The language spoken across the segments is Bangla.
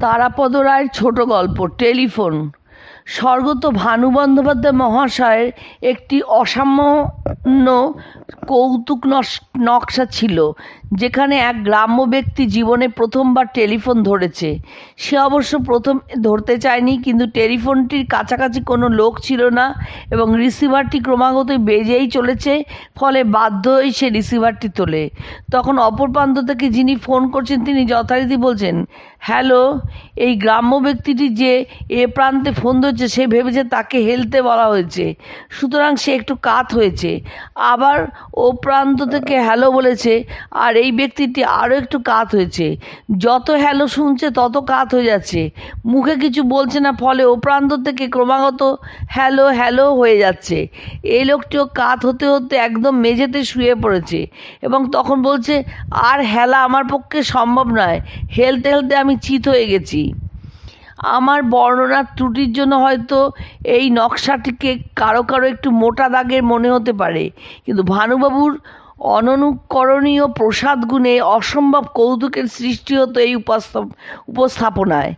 তারাপদ রায়ের ছোট গল্প টেলিফোন। স্বর্গত ভানু বন্দ্যোপাধ্যায় মহাশয়ের একটি অসামান্য কৌতুক নকশা ছিল, যেখানে এক গ্রাম্য ব্যক্তি জীবনে প্রথমবার টেলিফোন ধরেছে। সে অবশ্য প্রথম ধরতে চায়নি, কিন্তু টেলিফোনটির কাছাকাছি কোনো লোক ছিল না এবং রিসিভারটি ক্রমাগত বেজেই চলেছে, ফলে বাধ্য হয়ে সে রিসিভারটি তোলে। তখন অপর প্রান্ত থেকে যিনি ফোন করছেন, তিনি যথারীতি বলছেন, হ্যালো, এই গ্রাম্য ব্যক্তিটি যে এ প্রান্তে ফোন ধরছে, সে ভেবেছে তাকে হেলতে বলা হয়েছে। সুতরাং সে একটু কাত হয়েছে। আবার ও প্রান্ত থেকে হ্যালো বলেছে, আর এই ব্যক্তিটি আরও একটু কাত হয়েছে। যত হ্যালো শুনছে, তত কাত হয়ে যাচ্ছে। মুখে কিছু বলছে না, ফলে ও প্রান্ত থেকে ক্রমাগত হ্যালো হ্যালো হয়ে যাচ্ছে। এই লোকটিও কাত হতে হতে একদম মেঝেতে শুয়ে পড়েছে এবং তখন বলছে, আর হেলা আমার পক্ষে সম্ভব নয়। হেলতে হেলতে আমি চিত হয়ে গেছি। আমার বর্ণনার ত্রুটির জন্য হয়তো এই নকশাটিকে কারও কারও একটু মোটা দাগের মনে হতে পারে। কিন্তু ভানুবাবুর অননুকরণীয় প্রসাদ গুণে অসম্ভব কৌতুকের সৃষ্টি হতো এই উপস্থাপ, উপস্থাপনায়।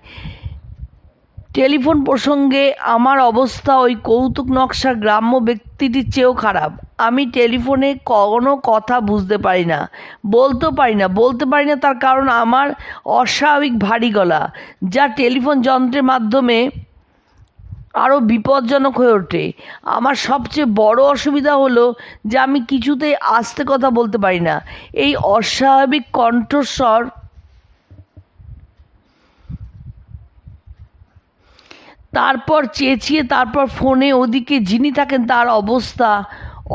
টেলিফোন প্রসঙ্গে আমার অবস্থা ওই কৌতুক নকশা গ্রাম্য ব্যক্তিটির চেয়েও খারাপ। আমি টেলিফোনে কোনো কথা বুঝতে পারি না, বলতেও পারি না, বলতে পারি না তার কারণ আমার অস্বাভাবিক ভারী গলা, যা টেলিফোন যন্ত্রের মাধ্যমে আরও বিপজ্জনক হয়ে ওঠে। আমার সবচেয়ে বড় অসুবিধা হলো যে আমি কিছুতেই আস্তে কথা বলতে পারি না। এই অস্বাভাবিক কণ্ঠস্বর তারপর চেঁচিয়ে তারপর ফোনে ওদিকে যিনি থাকেন তার অবস্থা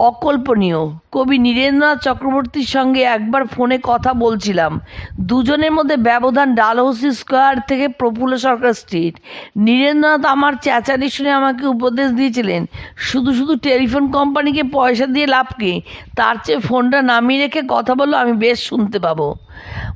অকল্পনীয়। কবি নীরেন্দ্রনাথ চক্রবর্তীর সঙ্গে একবার ফোনে কথা বলছিলাম। দুজনের মধ্যে ব্যবধান ডালহৌসি স্কোয়ার থেকে প্রফুল্ল সরকার স্ট্রিট। নীরেন্দ্রনাথ আমার চেঁচানি শুনে আমাকে উপদেশ দিয়েছিলেন, শুধু শুধু টেলিফোন কোম্পানিকে পয়সা দিয়ে লাভ তার চেয়ে ফোনটা নামিয়ে রেখে কথা বলল আমি বেশ শুনতে পাবো।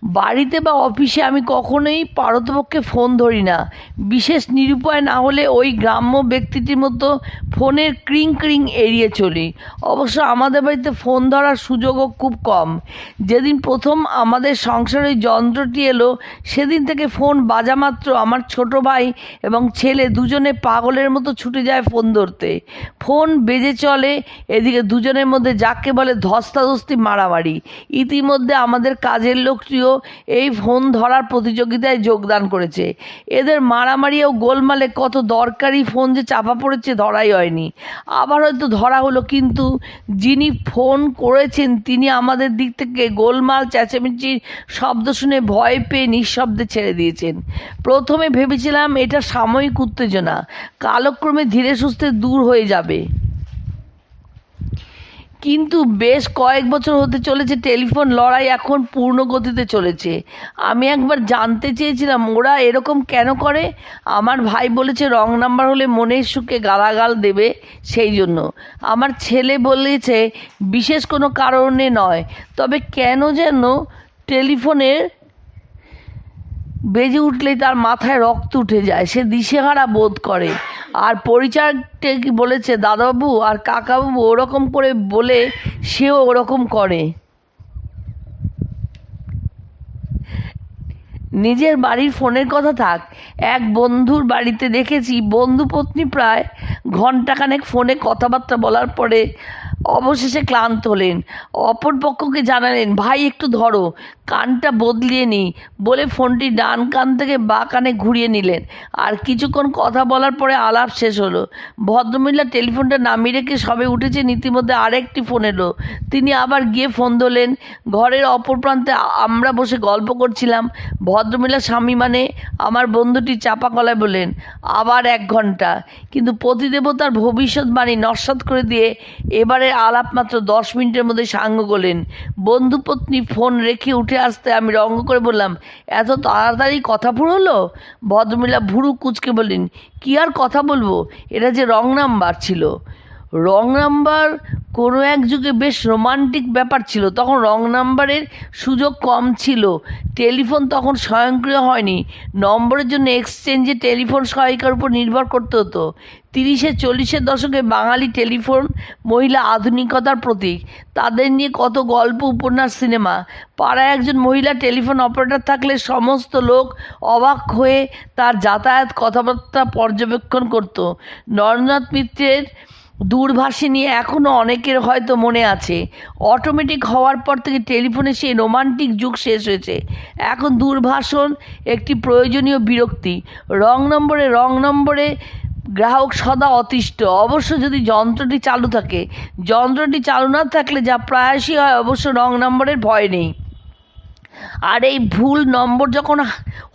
বাড়িতে বা অফিসে আমি কখনোই পারতপক্ষে ফোন ধরি না। বিশেষ নিরুপায় না হলে ওই গ্রাম্য ব্যক্তিটির মতো ফোনের ক্রিং ক্রিং এড়িয়ে চলি। অবশ্য আমাদের বাড়িতে ফোন ধরার সুযোগও খুব কম। যেদিন প্রথম আমাদের সংসারে যন্ত্রটি এলো, সেদিন থেকে ফোন বাজা মাত্র আমার ছোট ভাই এবং ছেলে দুজনে পাগলের মতো ছুটে যায় ফোন ধরতে। ফোন বেজে চলে, এদিকে দুজনের মধ্যে যাকে বলে ধস্তাধস্তি মারামারি। ইতিমধ্যে আমাদের কাজের লোকটিও এই ফোন ধরার প্রতিযোগিতায় যোগদান করেছে। এদের মারামারি ও গোলমালে কত দরকারি ফোন যে চাপা পড়েছে ধরাই হয়নি। আবার হয়তো ধরা হলো, কিন্তু যিনি ফোন করেছেন, তিনি আমাদের দিক থেকে গোলমাল, চেঁচামেচির শব্দ শুনে ভয় পেয়ে নিঃশব্দে ছেড়ে দিয়েছেন। প্রথমে ভেবেছিলাম এটা সাময়িক উত্তেজনা, কালক্রমে ধীরে সুস্থে দূর হয়ে যাবে। কিন্তু বেশ কয়েক বছর হতে চলেছে, টেলিফোন লড়াই এখন পূর্ণ গতিতে চলেছে। আমি একবার জানতে চেয়েছিলাম, ওরা এরকম কেন করে? আমার ভাই বলেছে, রং নাম্বার হলে মনের সুখে গালাগাল দেবে সেই জন্য। আমার ছেলে বলেছে, বিশেষ কোনো কারণে নয়। তবে কেন যেন টেলিফোনের বেজে উঠলেই তার মাথায় রক্ত উঠে যায়। সে দিশেহারা বোধ করে। আর পরিচারককে কি বলেছে, দাদাবাবু আর কাকাবাবু ওরকম করে বলে সেও ওরকম করে। নিজের বাড়ির ফোনের কথা থাক, এক বন্ধুর বাড়িতে দেখেছি বন্ধু পত্নী প্রায় ঘন্টাখানেক ফোনে কথাবার্তা বলার পরে অবশেষে ক্লান্ত হলেন। অপর পক্ষকে জানালেন, ভাই, একটু ধরো। কানটা বদলিয়ে নিই। বলে ফোনটি ডান কান থেকে বা কানে ঘুরিয়ে নিলেন। আর কিছুক্ষণ কথা বলার পরে আলাপ শেষ হলো। ভদ্রমহিলা টেলিফোনটা নামিয়ে রেখে সবে উঠেছে, ইতিমধ্যে আরেকটি ফোন এলো। তিনি আবার গিয়ে ফোন ধরলেন, ঘরের অপর প্রান্তে আমরা বসে গল্প করছিলাম। ভদ্রমহিলা স্বামী মানে আমার বন্ধুটি চাপা গলায় বললেন, আবার এক ঘণ্টা। কিন্তু পতিদেবতার ভবিষ্যৎবাণী নস্বাত করে দিয়ে এবারে আলাপ মাত্র দশ মিনিটের মধ্যে সাঙ্গ করলেন। বন্ধুপত্নী ফোন রেখে উঠে আসতে আমি রঙ্গ করে বললাম, এত তাড়াতাড়ি কথা ফুরলো? ভদ্রমিলা ভুরু কুচকে বললেন, কি আর কথা বলব? এটা যে রং নাম্বার ছিল। রং নাম্বার কোনো এক যুগে বেশ রোমান্টিক ব্যাপার ছিল। তখন রং নাম্বারের সুযোগ কম ছিল। টেলিফোন তখন স্বয়ংক্রিয় হয়নি। নম্বরের জন্য এক্সচেঞ্জে টেলিফোন সহায়িকার উপর নির্ভর করতে হতো। তিরিশে চল্লিশের দশকে বাঙালি টেলিফোন মহিলা আধুনিকতার প্রতীক। তাদের নিয়ে কত গল্প, উপন্যাস, সিনেমা। পাড়ায় একজন মহিলা টেলিফোন অপারেটর থাকলে সমস্ত লোক অবাক হয়ে তার যাতায়াত কথাবার্তা পর্যবেক্ষণ করত। নরেন্দ্রনাথ মিত্রের দূরভাষী নিয়ে এখনও অনেকের হয়তো মনে আছে। অটোমেটিক হওয়ার পর থেকে টেলিফোনে সেই রোমান্টিক যুগ শেষ হয়েছে। এখন দূরভাষণ একটি প্রয়োজনীয় বিরক্তি। রং নম্বরে রং নম্বরে গ্রাহক সদা অতিষ্ঠ। অবশ্য যদি যন্ত্রটি চালু থাকে, যন্ত্রটি চালু না থাকলে যা প্রায়শই হয়, অবশ্য রং নম্বরের ভয় নেই। আর এই ভুল নম্বর যখন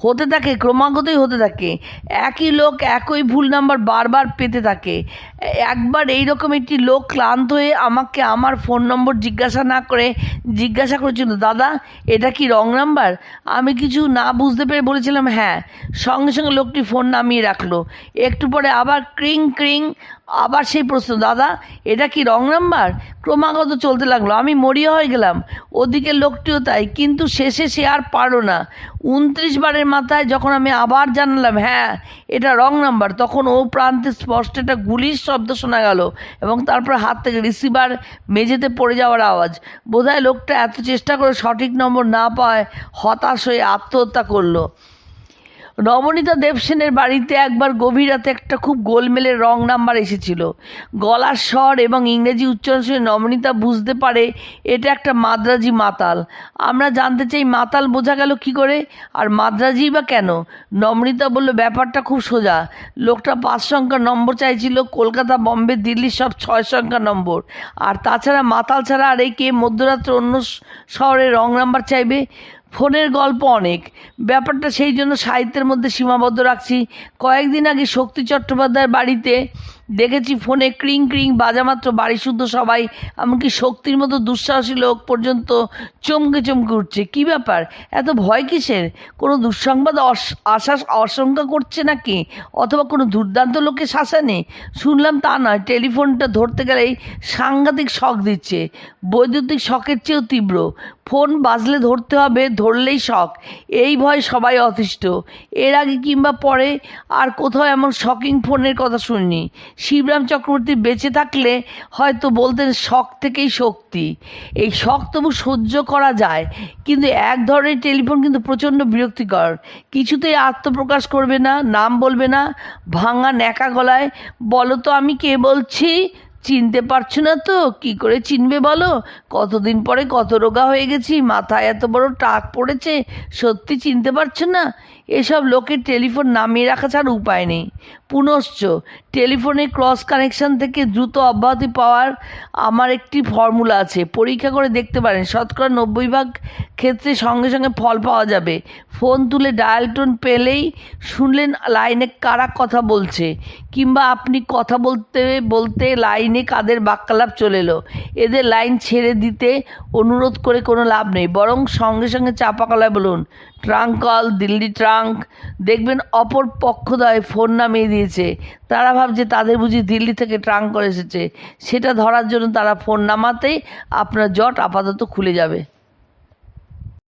হতে থাকে, ক্রমাগতই হতে থাকে, একই লোক একই ভুল নাম্বার বারবার পেতে থাকে। একবার এইরকম একটি লোক ক্লান্ত হয়ে আমাকে আমার ফোন নম্বর জিজ্ঞাসা না করে জিজ্ঞাসা করেছিল, দাদা, এটা কি রং নাম্বার? আমি কিছু না বুঝতে পেরে বলেছিলাম হ্যাঁ। সঙ্গে সঙ্গে লোকটি ফোন নামিয়ে রাখল। একটু পরে আবার ক্রিং ক্রিং, আবার সেই প্রশ্ন, দাদা, এটা কি রং নাম্বার? ক্রমাগত চলতে লাগল। আমি মরিয়া হয়ে গেলাম। ওদিকে লোকটিও তাই, কিন্তু শেষে সে আর পারো না। উনত্রিশ বারের মাথায় যখন আমি আবার জানালাম হ্যাঁ এটা রং নাম্বার, তখন ও প্রান্তে স্পষ্ট একটা গুলির শব্দ শোনা গেল এবং তারপর হাত থেকে রিসিভার মেঝেতে পড়ে যাওয়ার আওয়াজ। বোধহয় লোকটা এত চেষ্টা করে সঠিক নম্বর না পায়, হতাশ হয়ে আত্মহত্যা করল। নবনীতা দেবসেনের বাড়িতে একবার গভীর রাতে একটা খুব গোলমেলের রং নাম্বার এসেছিল। গলার স্বর এবং ইংরেজি উচ্চারণ শুনে নবনীতা বুঝতে পারে এটা একটা মাদ্রাজি মাতাল। আমরা জানতে চাই মাতাল বোঝা গেল কি করে আর মাদ্রাজি বা কেন? নবনীতা বলল, ব্যাপারটা খুব সোজা। লোকটা পাঁচ সংখ্যার নম্বর চাইছিল, কলকাতা, বম্বে দিল্লির সব ছয় সংখ্যার নম্বর। আর তাছাড়া মাতাল ছাড়া আর এই কে মধ্যরাত্রে অন্য শহরে রং নাম্বার চাইবে? ফোনের গল্প অনেক। ব্যাপারটা সেই জন্য সাহিত্যের মধ্যে সীমাবদ্ধ রাখছি। কয়েকদিন আগে শক্তি চট্টোপাধ্যায়ের বাড়িতে দেখেছি ফোনে ক্রিং ক্রিং বাজামাত্র বাড়ি শুদ্ধ সবাই, এমনকি শক্তির মতো দুঃসাহসী লোক পর্যন্ত চমকে চমকে উঠছে। কী ব্যাপার? এত ভয় কিসের? কোনো দুঃসংবাদ অস- আশা আশঙ্কা করছে নাকি? অথবা কোনো দুর্দান্ত লোকে শাসানে? শুনলাম তা নয়, টেলিফোনটা ধরতে গেলেই সাংঘাতিক শখ দিচ্ছে। বৈদ্যুতিক শখের চেয়েও তীব্র। ফোন বাজলে ধরতে হবে, ধরলেই শখ এই ভয় সবাই অতিষ্ঠ। এর আগে কিংবা পরে, আর কোথাও এমন শকিং ফোনের কথা শুনিনি। শিবরাম চক্রবর্তী বেঁচে থাকলে হয়তো বলতেন শখ থেকেই শক্তি। এই শখ তবু সহ্য করা যায়, কিন্তু এক ধরনের টেলিফোন কিন্তু প্রচণ্ড বিরক্তিকর। কিছুতেই আত্মপ্রকাশ করবে না, নাম বলবে না, ভাঙা ন্যাকা গলায়, বলো তো আমি কে বলছি? চিনতে পারছ না তো? কি করে চিনবে বলো? কতদিন পরে কত রোগা হয়ে গেছি, মাথায় এত বড় টাক পড়েছে, সত্যি চিনতে পারছ না? এসব লোকের টেলিফোন নামিয়ে রাখা ছাড়া উপায় নেই। পুনশ্চ, টেলিফোনে ক্রস কানেকশন থেকে দ্রুত অব্যাহতি পাওয়ার আমার একটি ফর্মুলা আছে। পরীক্ষা করে দেখতে পারেন, শতকরা নব্বই ভাগ ক্ষেত্রে সঙ্গে সঙ্গে ফল পাওয়া যাবে। ফোন তুলে ডায়াল টোন পেলেই শুনলেন লাইনে কারা কথা বলছে, কিংবা আপনি কথা বলতে বলতে লাইনে কাদের বাক্যালাপ চলে এলো। এদের লাইন ছেড়ে দিতে অনুরোধ করে কোনো লাভ নেই, বরং সঙ্গে সঙ্গে চাপা গলায় বলুন ট্রাঙ্ক কল দিল্লি ট্রাঙ্ক দেখবেন অপর পক্ষদয় ফোন নামিয়ে দিয়েছে। তারা ভাবছে তাদের বুঝি দিল্লি থেকে ট্রাঙ্ক করে এসেছে। সেটা ধরার জন্য তারা ফোন নামাতেই আপনার জট আপাতত খুলে যাবে।